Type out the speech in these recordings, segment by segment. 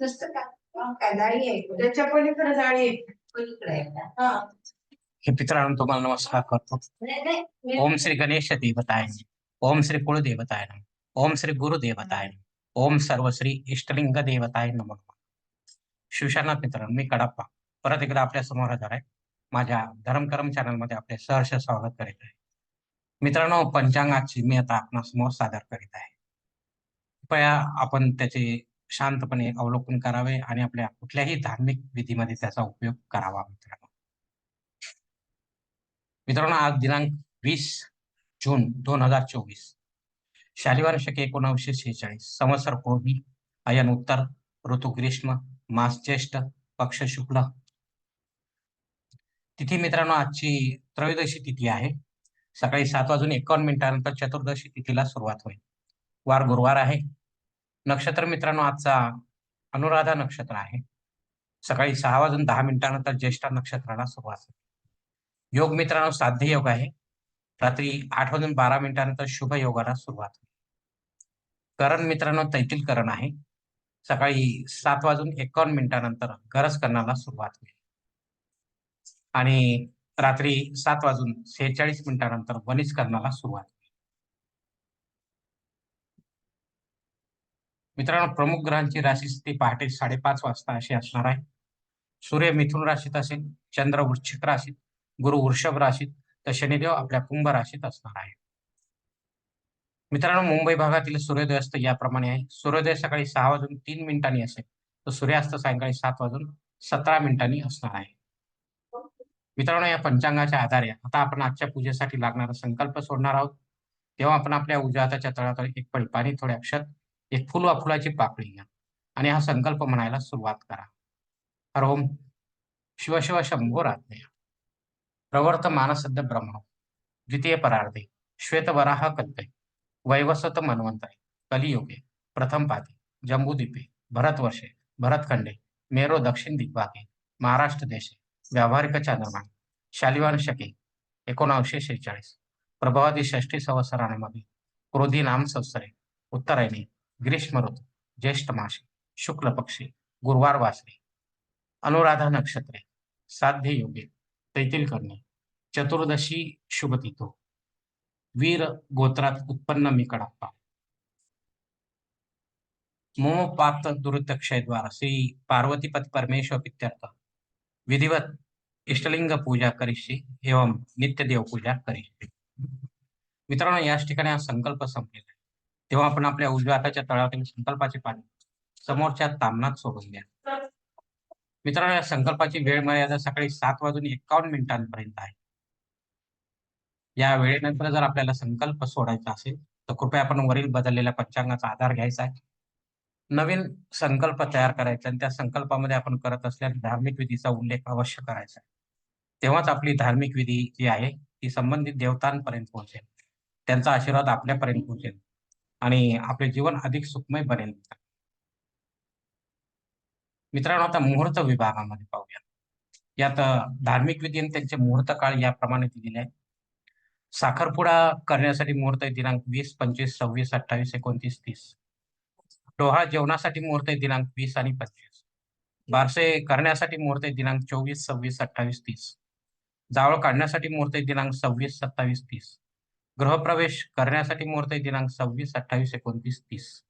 नुसतं हा. त्याच्या पलीकडे जाळी. पलीकडे? हा. हे पितरांनो तुम्हाला नमस्कार करतो. ओम श्री गणेश देवताय. ओम श्री कुळदेवताय नमः. ओम श्री गुरुदेवताय नमः. ओम सर्व श्री इष्टलिंग देवताय नमः. शिवशानाथ मित्रांनो मी कडाप्पा. परत एकदा आपल्यासमोर हजर आहे. माझ्या धर्मकरम चॅनलमध्ये आपले सहर्ष स्वागत करीत आहे. मित्रांनो पंचांगाची मी आता आपणासमोर सादर करीत आहे. कृपया आपण त्याचे शांतपणे अवलोकन करावे आणि आपल्या कुठल्याही धार्मिक विधीमध्ये त्याचा उपयोग करावा मित्रांनो. मित्रांनो आज दिनांक वीस जून दोन हजार चोवीस शालिवार शके एकोणावीसशे शेहेचाळीस संवत्सर पूर्वी अयन उत्तर ऋतू ग्रीष्म मास ज्येष्ठ पक्ष शुक्ल. तिथी मित्रांनो आजची त्रयोदशी तिथी आहे. सकाळी सात वाजून एकावन्न मिनिटानंतर चतुर्दशी तिथीला सुरुवात होईल. वार गुरुवार आहे. नक्षत्र मित्रांनो आजचा अनुराधा नक्षत्र आहे. सकाळी सहा वाजून दहा मिनिटानंतर ज्येष्ठ नक्षत्राला सुरुवात होईल. योग मित्रांनो साध्य योग आहे. रात्री आठ वाजून बारा मिनिटानंतर शुभ योगाला सुरुवात होईल. करण मित्रांनो तैतील करण आहे. सकाळी सात वाजून एकावन्न मिनिटानंतर गरज करण्याला सुरुवात होईल. आणि रात्री सात वाजून सेहेचाळीस मिनिटानंतर वनिज सुरुवात. मित्रांनो प्रमुख ग्रहांची राशीस्थिती पहाटे साडेपाच वाजता अशी असणार आहे. सूर्य मिथुन राशीत असेल चंद्र वृश्चिक राशीत गुरु वृषभ राशीत तर शनिदेव आपल्या कुंभ राशीत असणार आहे. मित्रांनो मुंबई भागातील सूर्योदयस्त याप्रमाणे आहे. सूर्योदय सकाळी सहा वाजून तीन मिनिटांनी असेल तर सूर्यास्त सायंकाळी सात वाजून सतरा मिनिटांनी असणार आहे. मित्रांनो या पंचांगाच्या आधारे आता आपण आजच्या पूजेसाठी लागणारा संकल्प सोडणार आहोत. तेव्हा आपण आपल्या उजव्या हाताच्या तळात एक पळी पाणी थोडे अक्षत एक फुल वा फुलाची पाकळी घ्या. आणि हा संकल्प म्हणायला सुरुवात करा. हर ओम. शिव शिव शंभो रात्रेय प्रवर्त मानसद्य ब्रह्म. द्वितीय परार्धे. श्वेतवराह कल्पे. वैवस्वत मन्वंतरे. कलियुगे. प्रथम पाती जम्बूद्वीपे. भरतवर्षे भरतखंडे. मेरो दक्षिण दिग्भागे. महाराष्ट्र देशे. व्यावहारिक चांद्रमान शालिवान शके एकोणावीसशे शेहेचाळीस. प्रभावादी षष्ठी मागे क्रोधी नाम संवत्सरे उत्तरायणी ग्रीष्म ऋतू ज्येष्ठ मासे शुक्ल पक्षी गुरुवार वासरे अनुराधा नक्षत्रे साध्य योगे तैतील करणे चतुर्दशी शुभ तिथो वीर गोत्रात उत्पन्न मी कडाप्पा. मोम पात श्री पार्वतीपत परमेश्वर पित्यर्थ विधिवत इष्टलिंग पूजा करिष्ये एवं नित्यदेव पूजा करिष्ये. मित्रांनो याच ठिकाणी हा संकल्प संपलेला आहे. तेव्हा आपण आपल्या उजव्या हाताच्या तळावरील संकल्पाचे पाणी समोरच्या तामनात सोडून द्या. मित्रांनो या संकल्पाची वेळ मर्यादा सकाळी सात वाजून एकावन्न मिनिटांपर्यंत आहे. या वेळेनंतर जर आपल्याला संकल्प सोडायचा असेल तर कृपया आपण वरील बदललेल्या पंचांगाचा आधार घ्यायचा आहे. नवीन संकल्प तयार करायचा आणि त्या संकल्पामध्ये आपण करत असलेल्या धार्मिक विधीचा उल्लेख अवश्य करायचा तेव्हाच आपली धार्मिक विधी जी आहे ती संबंधित देवतांपर्यंत पोहोचेल. त्यांचा आशीर्वाद आपल्यापर्यंत पोहोचेल आणि आपले जीवन अधिक सुखमय बनेल. मित्रांनो आता मुहूर्त विभागामध्ये पाहूया यात धार्मिक विधी आणि त्यांचे मुहूर्त काळ याप्रमाणे दिलेले आहे साखरपुडा करण्यासाठी मुहूर्त दिनांक वीस पंचवीस सव्वीस अठ्ठावीस एकोणतीस तीस. डोहा जेवणासाठी मुहूर्त आहे दिनांक वीस आणि पंचवीस. बारसे करण्यासाठी मुहूर्त आहे दिनांक चोवीस सव्वीस अठ्ठावीस तीस. जावळ काढण्यासाठी मुहूर्त आहे दिनांक सव्वीस सत्तावीस तीस. गृहप्रवेश करण्यासाठी मुहूर्त आहे दिनांक सव्वीस अठ्ठावीस एकोणतीस तीस.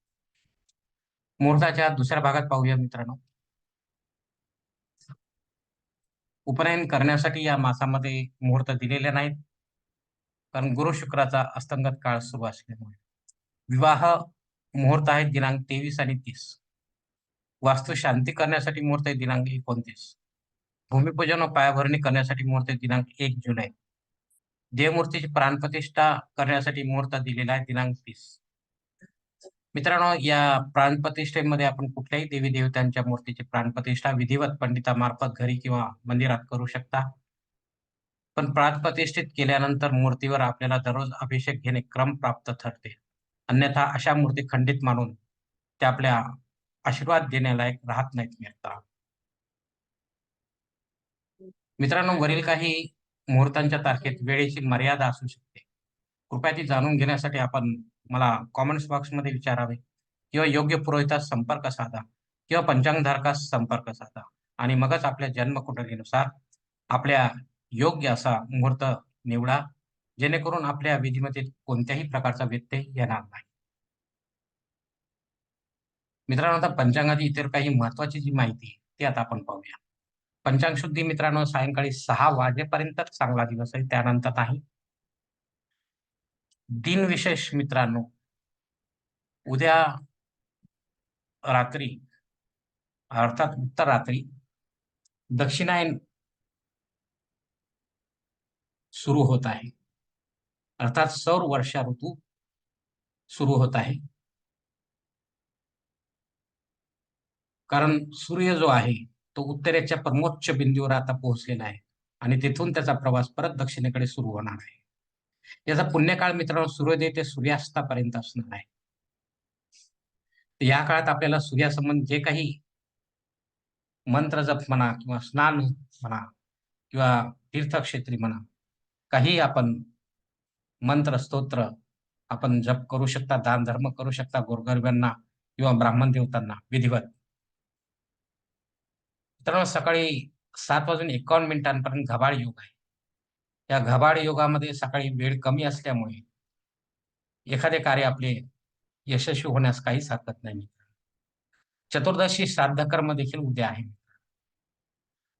मुहूर्ताच्या दुसऱ्या भागात पाहूया मित्रांनो. उपनयन करण्यासाठी या मासामध्ये मुहूर्त दिलेले नाहीत. कारण गुरु शुक्राचा अस्तंगत काळ सुरू असल्यामुळे. विवाह मुहूर्त आहेत दिनांक तेवीस आणि तीस. वास्तू शांती करण्यासाठी मुहूर्त आहे दिनांक एकोणतीस. भूमिपूजन व पायाभरणी करण्यासाठी मुहूर्त आहे दिनांक एक जुलै. देवमूर्तीची प्राणप्रतिष्ठा करण्यासाठी मुहूर्त दिलेला आहे दिनांक तीस. मित्रांनो या प्राणप्रतिष्ठेमध्ये आपण कुठल्याही देवी देवतांच्या मूर्तीची प्राणप्रतिष्ठा विधिवत पंडितामार्फत घरी किंवा मंदिरात करू शकता. पण प्राणप्रतिष्ठित केल्यानंतर मूर्तीवर आपल्याला दररोज अभिषेक घेणे क्रम प्राप्त ठरते. अन्यथा अशा मूर्ती खंडित मानून त्या आपल्या आशीर्वाद देण्यालायक राहत नाहीत मिळता. मित्रांनो वरील काही मुहूर्तांच्या तारखेत वेळेची मर्यादा असू शकते. कृपया ती जाणून घेण्यासाठी आपण मला कॉमेंट्स बॉक्समध्ये विचारावे किंवा योग्य पुरोहितास संपर्क साधा किंवा पंचांगधारकास संपर्क साधा आणि मगच आपल्या जन्मकुंडलीनुसार आपल्या योग्य असा मुहूर्त निवडा. जेणेकरून आपल्या विधीमध्ये कोणत्याही प्रकारचा व्यत्यय येणार नाही. मित्रांनो आता पंचांगाची इतर काही महत्वाची जी माहिती आहे, ती आता आपण पाहूया. पंचांग शुद्धी मित्रांनो सायंकाळी सहा वाजेपर्यंत चांगला दिवस आहे त्यानंतर नाही. दिनविशेष मित्रांनो उद्या रात्री अर्थात उत्तर रात्री दक्षिणायन सुरू होत आहे. अर्थात सौर वर्षा ऋतू सुरू होत आहे. कारण सूर्य जो आहे तो उत्तरेच्या परमोच्च बिंदूवर आता पोहोचलेला आहे आणि तिथून त्याचा प्रवास परत दक्षिणेकडे सुरू होणार आहे. याचा पुण्यकाळ मित्रांनो सूर्योदय ते सूर्यास्तापर्यंत असणार आहे. या काळात आपल्याला सूर्यासंबंध जे काही मंत्र जप म्हणा किंवा स्नान म्हणा किंवा तीर्थक्षेत्री म्हणा काही आपण मंत्र स्तोत्र आपण जप करू शकता दान धर्म करू शकता गोरगरिबांना किंवा ब्राह्मण देवतांना विधिवत. मित्रांनो सकाळी सात वाजून एकावन्न मिनिटांपर्यंत घबाड योग आहे. या घबाड योगामध्ये सकाळी वेळ कमी असल्यामुळे एखादे कार्य आपले यशस्वी होण्यास काहीच हरकत नाही चतुर्दशी श्राद्ध कर्म देखील उद्या आहे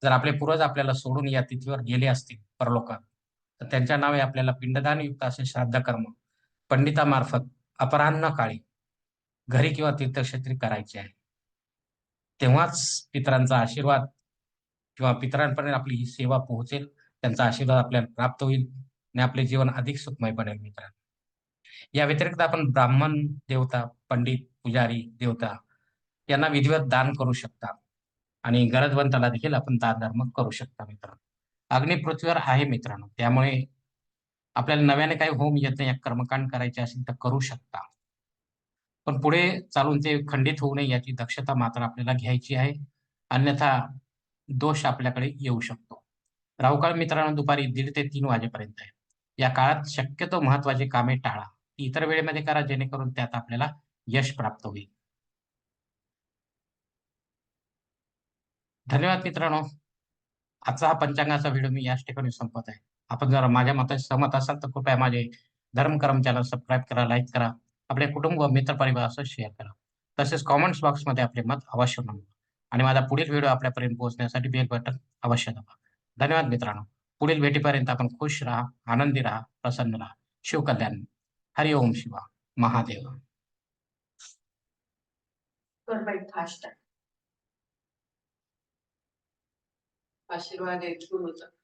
जर आपले पूर्वज आपल्याला सोडून या तिथीवर गेले असतील परलोकात तर त्यांच्या नावे आपल्याला पिंडदान युक्त असे श्राद्ध कर्म पंडितामार्फत अपराह्न काळी घरी किंवा तीर्थक्षेत्री करायचे आहे. तेव्हाच पितरांचा आशीर्वाद किंवा पितरांपर्यंत आपली ही सेवा पोहोचेल त्यांचा आशीर्वाद आपल्याला प्राप्त होईल आणि आपले जीवन अधिक सुखमय बनेल मित्रांनो. या व्यतिरिक्त आपण ब्राह्मण देवता पंडित पुजारी देवता यांना विधिवत दान करू शकता आणि गरजवंताला देखील आपण दान धर्म करू शकता मित्रांनो. अग्नि पृथ्वीवर आहे मित्रांनो. त्यामुळे आपल्याला नव्याने काही होम यज्ञ या कर्मकांड करायचे असेल तर करू शकता. पण पुढे चालून ते खंडित होऊ नये याची दक्षता मात्र आपल्याला घ्यायची आहे. अन्यथा दोष आपल्याकडे येऊ शकतो. राहुकाळ मित्रांनो दुपारी दीड ते तीन वाजेपर्यंत आहे. या काळात शक्यतो महत्वाची कामे टाळा. ती इतर वेळेमध्ये करा जेणेकरून त्यात आपल्याला यश प्राप्त होईल. धन्यवाद मित्रांनो. आजचा हा पंचांगाचा व्हिडिओ मी याच ठिकाणी संपत आहे. आपण जर माझ्या मताशी सहमत असाल तर कृपया माझे धर्म चॅनल सबस्क्राईब करा लाईक करा. आपले कुटुंब व मित्र असं शेअर करा. तसेच कॉमेंट्स बॉक्समध्ये आपले मत अवश्य नोंदवा. आणि माझा पुढील व्हिडिओ आपल्यापर्यंत पोहोचण्यासाठी बेल बटन अवश्य दाबा. धन्यवाद मित्रांनो. पुढील भेटीपर्यंत आपण खुश राहा आनंदी राहा प्रसन्न राहा. शिवकल्याण. हरि ओम शिवा. महादेव. कर बाई फास्ट आशीर्वाद आहे गुरुचा